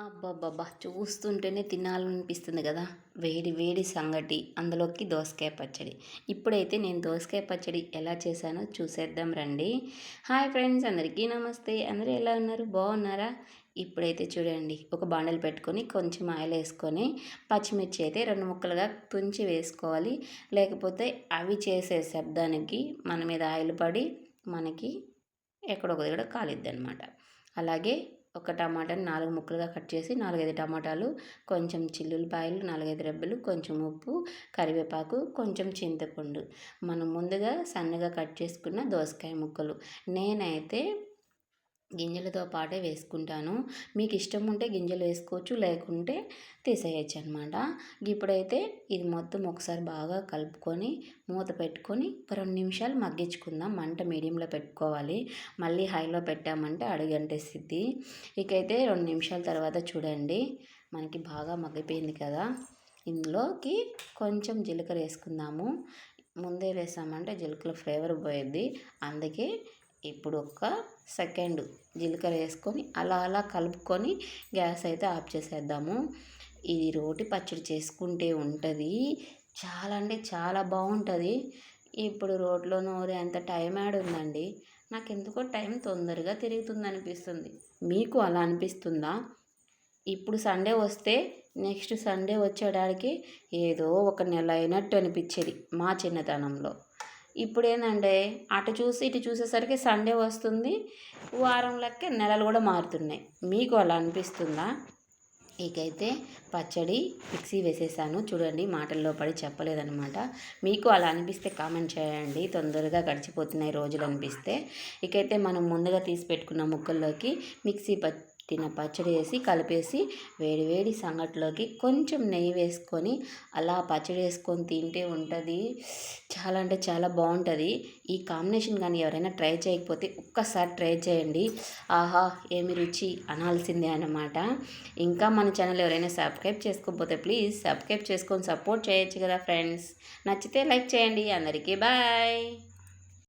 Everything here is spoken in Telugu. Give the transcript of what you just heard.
అబ్బబ్బబ్బా చూస్తుంటేనే తినాలనిపిస్తుంది కదా. వేడి వేడి సంగటి అందులోకి దోసకాయ పచ్చడి. ఇప్పుడైతే నేను దోసకాయ పచ్చడి ఎలా చేశానో చూసేద్దాం రండి. హాయ్ ఫ్రెండ్స్ అందరికీ నమస్తే. అందరూ ఎలా ఉన్నారు? బాగున్నారా? ఇప్పుడైతే చూడండి ఒక బాండలు పెట్టుకొని కొంచెం ఆయిల్ వేసుకొని పచ్చిమిర్చి అయితే రెండు ముక్కలుగా తుంచి వేసుకోవాలి. లేకపోతే అవి చేసే శబ్దానికి మన మీద ఆయిల్ పడి మనకి ఎక్కడొక దగ్గర కాలిద్ది అనమాట అలాగే ఒక టమాటాని నాలుగు ముక్కలుగా కట్ చేసి నాలుగైదు టమాటాలు కొంచెం చిల్లులపాయలు నాలుగైదు రెబ్బలు కొంచెం ఉప్పు కరివేపాకు కొంచెం చింతపండు. మనం ముందుగా సన్నగా కట్ చేసుకున్న దోసకాయ ముక్కలు. నేనైతే గింజలతో పాటే వేసుకుంటాను. మీకు ఇష్టం ఉంటే గింజలు వేసుకోవచ్చు లేకుంటే తీసేయచ్చు అనమాట ఇప్పుడైతే ఇది మొత్తం ఒకసారి బాగా కలుపుకొని మూత పెట్టుకొని ఒక రెండు నిమిషాలు మగ్గించుకుందాం. మంట మీడియంలో పెట్టుకోవాలి. మళ్ళీ హైలో పెట్టామంటే అడుగంటేసిద్ది. ఇకైతే రెండు నిమిషాల తర్వాత చూడండి. మనకి బాగా మగ్గిపోయింది కదా. ఇందులోకి కొంచెం జీలకర్ర వేసుకుందాము. ముందే వేసామంటే జీలకర్ర ఫ్లేవర్ పోయేది అందుకే ఇప్పుడు ఒక సెకండ్ జీలకర్ర వేసుకొని అలా అలా కలుపుకొని గ్యాస్ అయితే ఆఫ్ చేసేద్దాము. ఇది రోటి పచ్చడి చేసుకుంటే ఉంటుంది. చాలా అంటే చాలా బాగుంటుంది ఇప్పుడు రోడ్లో నూరే అంత టైం యాడ్ ఉందండి. నాకు ఎందుకో టైం తొందరగా తిరుగుతుంది అనిపిస్తుంది మీకు అలా అనిపిస్తుందా? ఇప్పుడు సండే వస్తే నెక్స్ట్ సండే వచ్చేటానికి ఏదో ఒక నెల అయినట్టు అనిపించేది మా చిన్నతనంలో. ఇప్పుడు ఏంటంటే అటు చూసి ఇటు చూసేసరికి సండే వస్తుంది. వారం లెక్క నెలలు కూడా మారుతున్నాయి. మీకు అలా అనిపిస్తుందా? ఇకైతే పచ్చడి మిక్సీ వేసేసాను. చూడండి మాటల్లో పడి చెప్పలేదనమాట మీకు అలా అనిపిస్తే కామెంట్ చేయండి. తొందరగా గడిచిపోతున్నాయి రోజులు అనిపిస్తే. ఇకైతే మనం ముందుగా తీసి పెట్టుకున్న ముక్కల్లోకి మిక్సీ ప తిన్న పచ్చడి వేసి కలిపేసి వేడి వేడి సంగట్లోకి కొంచెం నెయ్యి వేసుకొని అలా పచ్చడి వేసుకొని తింటే ఉంటుంది. చాలా అంటే చాలా బాగుంటుంది. ఈ కాంబినేషన్ కానీ ఎవరైనా ట్రై చేయకపోతే ఒక్కసారి ట్రై చేయండి. ఆహా ఏమి రుచి అనాల్సిందే అన్నమాట. ఇంకా మన ఛానల్ ఎవరైనా సబ్స్క్రైబ్ చేసుకోకపోతే ప్లీజ్ సబ్స్క్రైబ్ చేసుకొని సపోర్ట్ చేయొచ్చు కదా ఫ్రెండ్స్. నచ్చితే లైక్ చేయండి. అందరికీ బాయ్.